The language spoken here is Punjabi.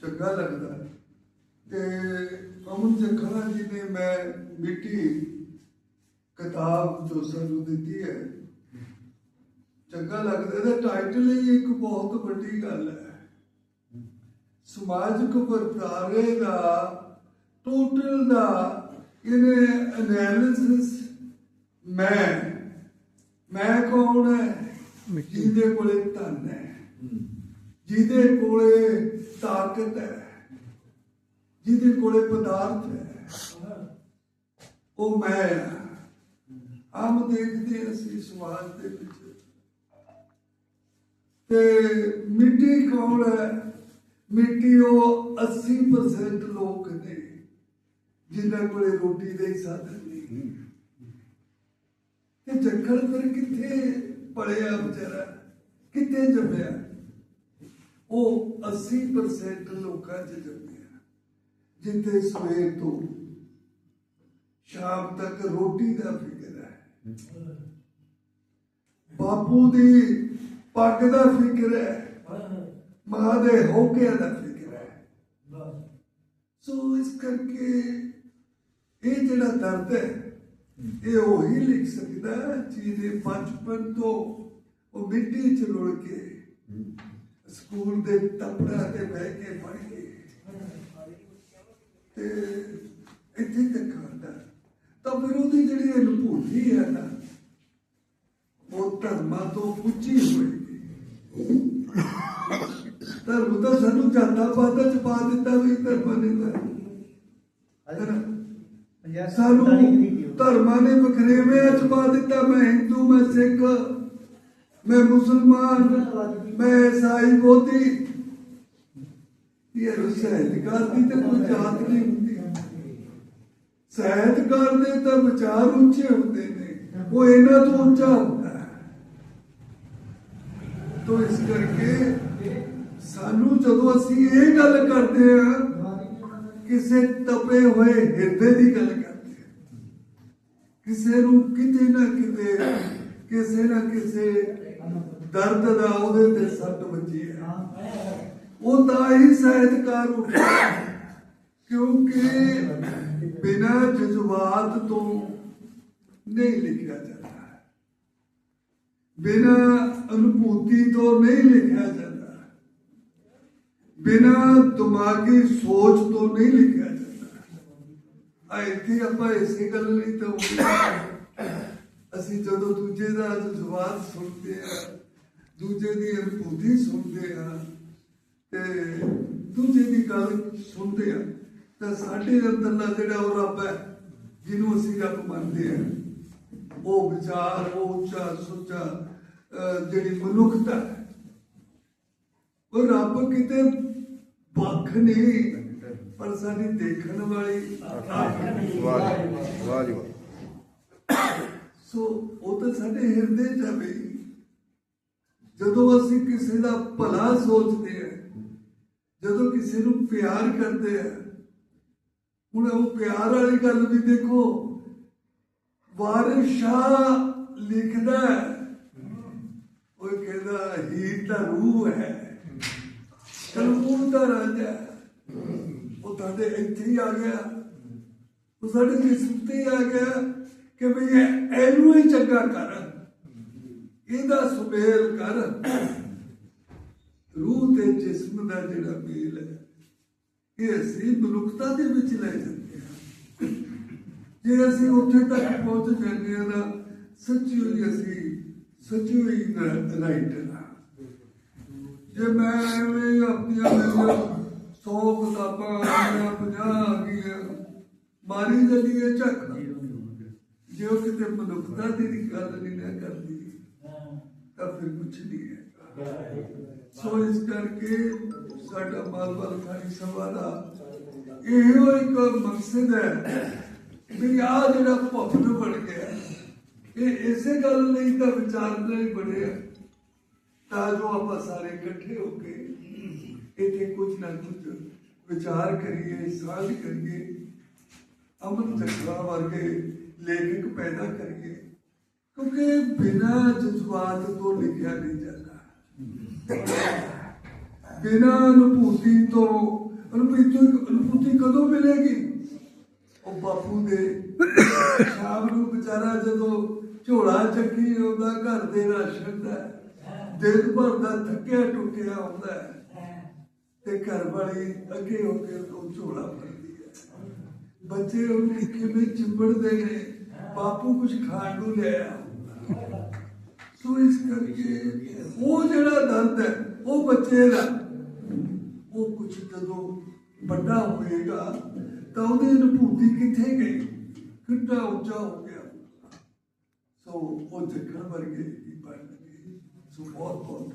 ਚੰਗਾ ਲੱਗਦਾ। ਤੇ ਅਮਨ ਜਖਣਾ ਜੀ ਨੇ ਮੈਂ ਮਿੱਟੀ ਕਿਤਾਬ ਜੋ ਸਾਨੂੰ ਦਿੱਤੀ ਹੈ। ਚੰਗਾ ਲੱਗਦਾ। ਇਹਦਾ ਟਾਈਟਲ ਹੀ ਇੱਕ ਬਹੁਤ ਵੱਡੀ ਗੱਲ ਹੈ। ਸਮਾਜਿਕ ਵਰਤਾਰੇ ਦਾ ਟੋਟਲ ਦਾ ਇਹਨੇ ਐਨਾਲਿਸਿਸ ਮੈਂ ਮੈਂ ਕੌਣ ਹੈ? ਜਿਹਦੇ ਕੋਲੇ ਧਨ ਹੈ। ਜਿਹਦੇ ਕੋਲੇ ਤਾਕਤ ਹੈ, ਜਿਹਦੇ ਕੋਲੇ ਪਦਾਰਥ ਹੈ, ਉਹ ਮੈਂ ਆਮ ਦੇਖਦੇ ਅਸੀਂ ਸਮਾਜ ਦੇ ਵਿੱਚ। ਤੇ ਮਿੱਟੀ ਕੌਣ ਹੈ? ਮਿੱਟੀ ਉਹ 80% ਲੋਕ ਨੇ, ਜਿਨ੍ਹਾਂ ਕੋਲੇ ਰੋਟੀ ਦੇ ਸਾਧਨ ਨਹੀਂ। ਤੇ ਜੱਖੜ ਫਿਰ ਕਿੱਥੇ ਪੜਿਆ ਵਿਚਾਰਾ? ਕਿੱਥੇ ਜੰਮਿਆ? ਉਹ 80% ਲੋਕਾਂ 'ਚ ਜੰਮਿਆ ਜਿੱਥੇ ਸਵੇਰ ਤੋਂ ਸ਼ਾਮ ਤੱਕ ਰੋਟੀ ਦਾ ਫਿਕਰ ਹੈ। ਬਾਪੂ ਦੀ ਪੱਗ ਦਾ ਫਿਕਰ ਹੈ। ਮਾਂ ਦੇ ਹੋਕੇ ਦਾ ਫਿਕਰ ਹੈ। ਸੋ ਇਸ ਕਰਕੇ ਇਹ ਜਿਹੜਾ ਦਰਦ ਹੈ, ਇਹ ਉਹੀ ਲਿਖ ਸਕਦਾ ਹੈ, ਜਿਹਦੇ ਬਚਪਨ ਤੋਂ ਉਹ ਮਿੱਟੀ ਚ ਰੁਲ ਕੇ ਸਕੂਲ ਦੇ ਤਪੜਾ ਤੇ ਬਹਿ ਕੇ ਪੜ੍ਹ ਕੇ ਤੇ ਇੱਥੇ ਤੱਕ ਆਉਂਦਾ ਤਾਂ ਫਿਰ ਉਹਦੀ ਜਿਹੜੀ ਅਨੁਭੂਤੀ ਹੈ ਨਾ ਉਹ ਧਰਮਾਂ ਤੋਂ ਉੱਚੀ ਹੋਏਗੀ ਧਰਮ ਤਾਂ ਸਾਨੂੰ ਜਾਂਦਾ ਪਾਦਾ ਚ ਪਾ ਦਿੱਤਾ ਵੀ ਧਰਮਾਂ ਨੇ ਤਾਂ। ਸਾਨੂੰ ਧਰਮਾਂ ਨੇ ਵਖਰੇਵੇਂ ਚ ਪਾ ਦਿੱਤਾ ਮੈਂ ਹਿੰਦੂ ਮੈਂ ਸਿੱਖ। ਮੈਂ ਮੁਸਲਮਾਨ, ਮੈਂ ਈਸਾਈ ਬੋਧੀ ਇਹ ਰਸਾਇਣਕਾਰ ਦੀ ਤਾਂ ਕੋਈ ਜਾਤ ਨਹੀਂ ਹੁੰਦੀ। ਸਾਹਿਤਕਾਰ ਦੇ ਤਾਂ ਵਿਚਾਰ ਉੱਚੇ ਹੁੰਦੇ ਨੇ। ਉਹ ਇਹਨਾਂ ਤੋਂ ਉੱਚਾ ਹੁੰਦਾ ਤੋ ਇਸ ਕਰਕੇ ਸਾਨੂੰ ਜਦੋਂ ਅਸੀਂ ਇਹ ਗੱਲ ਕਰਦੇ ਹਾਂ, ਕਿਸੇ ਤਪੇ ਹੋਏ ਹਿਰਦੇ ਦੀ ਗੱਲ ਕਰਦੇ ਕਿਸੇ ਨੂੰ ਕਿਤੇ ਨਾ ਕਿਤੇ, ਕਿਸੇ ਨਾ ਕਿਸੇ ਦਰਦ ਦਾ ਉਹਦੇ ਤੇ ਸੱਟ ਵੱਜੀ ਹੈ। ਉਹ ਤਾਂ ਹੀ ਸਾਹਿਤਕਾਰ ਉੱਠਿਆ ਕਿਉਂਕਿ ਬਿਨਾਂ ਜਜ਼ਬਾਤ ਤੋਂ ਨਹੀਂ ਲਿਖਿਆ ਜਾਂਦਾ ਬਿਨਾਂ ਅਨੁਭੂਤੀ ਤੋਂ ਨਹੀਂ ਲਿਖਿਆ ਜਾਂਦਾ ਬਿਨਾਂ ਦਿਮਾਗੀ ਸੋਚ ਤੋਂ ਨਹੀਂ ਲਿਖਿਆ ਜਾਂਦਾ ਆ ਇੱਥੇ ਆਪਾਂ ਇਸੇ ਗੱਲ ਲਈ ਤਾਂ ਅਸੀਂ ਜਦੋਂ ਦੂਜੇ ਦਾ ਜਜ਼ਬਾਤ ਸੁਣਦੇ ਆ ਦੂਜੇ ਦੀ ਅਨੁਭੂਤੀ ਸੁਣਦੇ ਆ ਤੇ ਦੂਜੇ ਦੀ ਗੱਲ ਸੁਣਦੇ ਆ ਤਾਂ ਸਾਡੇ ਅੰਦਰਲਾ ਜਿਹੜਾ ਉਹ ਰੱਬ ਹੈ, ਜਿਹਨੂੰ ਅਸੀਂ ਰੱਬ ਮੰਨਦੇ ਆ ਉਹ ਵਿਚਾਰ, ਉਹ ਉੱਚਾ ਸੁੱਚਾ ਜਿਹੜੀ ਮਨੁੱਖਤਾ ਹੈ, ਉਹ ਰੱਬ ਕਿਤੇ ਵੱਖ ਨਹੀਂ, ਪਰ ਸਾਡੀ ਦੇਖਣ ਵਾਲੀ ਅੱਖ ਵਾਹ ਵਾਹ ਵਾਹ ਸੋ ਉਹ ਤਾਂ ਸਾਡੇ ਹਿਰਦੇ ਚ ਹੈ ਜਦੋਂ ਅਸੀਂ ਕਿਸੇ ਦਾ ਭਲਾ ਸੋਚਦੇ ਆ, ਜਦੋਂ ਕਿਸੇ ਨੂੰ ਪਿਆਰ ਕਰਦੇ ਆ, ਹੁਣ ਉਹ ਪਿਆਰ ਵਾਲੀ ਗੱਲ ਵੀ ਦੇਖੋ, ਵਾਰਿਸ ਸ਼ਾਹ ਲਿਖਦਾ ਉਹ ਕਹਿੰਦਾ, ਹੀਰ ਦਾ ਰੂਹ ਹੈ ਕਲਮੂਰ ਦਾ ਰਾਜਾ ਉਹ ਤੁਹਾਡੇ ਇੱਥੇ ਹੀ ਆ ਗਿਆ। ਉਹ ਸਾਡੇ ਜਿਸਮ ਤੇ ਆ ਗਿਆ। ਕਿ ਵੀ ਇਹ ਇਹਨੂੰ ਹੀ ਚੰਗਾ ਕਰ। ਇਹਦਾ ਸੁਮੇਲ ਕਰ। ਰੂਹ ਤੇ ਜਿਸਮ ਦਾ ਜਿਹੜਾ ਮੇਲ ਹੈ, ਇਹ ਅਸੀਂ ਮਨੁੱਖਤਾ ਦੇ ਵਿੱਚ ਲੈ ਜਾਂਦੇ ਹਾਂ। ਜੇ ਅਸੀਂ ਉੱਥੇ ਤੱਕ ਪਹੁੰਚ ਜਾਂਦੇ ਹਾਂ ਨਾ ਸੱਚੀ ਹੋਈ ਅਸੀਂ ਸੱਚੀ ਹੋਈ ਰਾਈਟ ਨਾ ਜੇ ਮੈਂ ਐਵੇਂ ਆਪਣੀਆਂ ਮੇਰੀਆਂ 100 ਕਿਤਾਬਾਂ ਆਈਆਂ 50 ਆ ਗਈਆਂ, ਮਾਰੀ ਚੱਲੀਏ ਝੱਕ ਜੇ ਉਹ ਕਿਤੇ ਮਨੁੱਖਤਾ ਦੀ ਗੱਲ ਨਹੀਂ ਨਾ ਕਰਦੀ, ਤਾਂ ਫਿਰ ਕੁਛ ਨਹੀਂ ਹੈ। ਸੋ ਇਸ ਕਰਕੇ ਸਾਡਾ ਮਾਲਵਾਲ ਖਾਨੀ ਸਭਾ ਦਾ ਇਹੋ ਇੱਕ ਮਕਸਦ ਹੈ ਵੀ ਆ ਜਿਹੜਾ ਭਵਨ ਬਣ ਗਿਆ ਇਹ ਇਸੇ ਗੱਲ ਲਈ ਤਾਂ ਵਿਚਾਰਨ ਲਈ ਬਣਿਆ, ਤਾਂ ਜੋ ਆਪਾਂ ਸਾਰੇ ਇਕੱਠੇ ਹੋ ਕੇ ਇੱਥੇ ਕੁਝ ਨਾ ਕੁਝ ਵਿਚਾਰ ਕਰੀਏ, ਸਾਂਝ ਕਰੀਏ, ਅਮਨ ਚੱਕਰਾ ਵਰਗੇ ਲੇਖਕ ਪੈਦਾ ਕਰੀਏ, ਕਿਉਂਕਿ ਬਿਨਾਂ ਜਜ਼ਬਾਤ ਤੋਂ ਲਿਖਿਆ ਨਹੀਂ ਜਾਂਦਾ। ਬਿਨਾਂ ਅਨੁਭੂਤੀ ਤੋਂ, ਅਨੁਭੂਤੀ ਅਨੁਭੂਤੀ ਕਦੋਂ ਮਿਲੇਗੀ? ਉਹ ਬਾਪੂ ਦੇ ਸ਼ਾਮ ਨੂੰ ਵਿਚਾਰਾ ਜਦੋਂ ਝੋਲਾ ਚੱਕੀ ਆਉਂਦਾ, ਘਰ ਦੇ ਰਾਸ਼ਨ ਦਾ ਦਿਨ ਭਰ ਦਾ ਥੱਕਿਆ ਟੁੱਟਿਆ ਹੁੰਦਾ, ਤੇ ਘਰ ਵਾਲੀ ਅੱਗੇ ਹੋ ਕੇ ਉਹ ਝੋਲਾ ਭਰਦੀ ਹੈ। ਬੱਚੇ ਉਹਨੂੰ ਕਿਵੇਂ ਚਿੰਬੜਦੇ ਨੇ। ਬਾਪੂ ਕੁਝ ਖਾਣ ਨੂੰ ਲਿਆਇਆ ਸੋ ਇਸ ਕਰਕੇ ਉਹ ਜਿਹੜਾ ਦਰਦ ਹੈ, ਉਹ ਬੱਚੇ ਦਾ। ਉਹ ਕੁਝ ਜਦੋਂ ਵੱਡਾ ਹੋਏਗਾ, ਤਾਂ ਉਹਦੀ ਅਨੁਭੂਤੀ ਕਿੱਥੇ ਗਈ? ਕਿੰਨਾ ਉੱਚਾ ਹੋ ਗਿਆ। ਸੋ ਉਹ ਜੱਖਣ ਵਰਗੇ ਹੀ ਬਣ ਗਏ। ਸੋ ਬਹੁਤ ਬਹੁਤ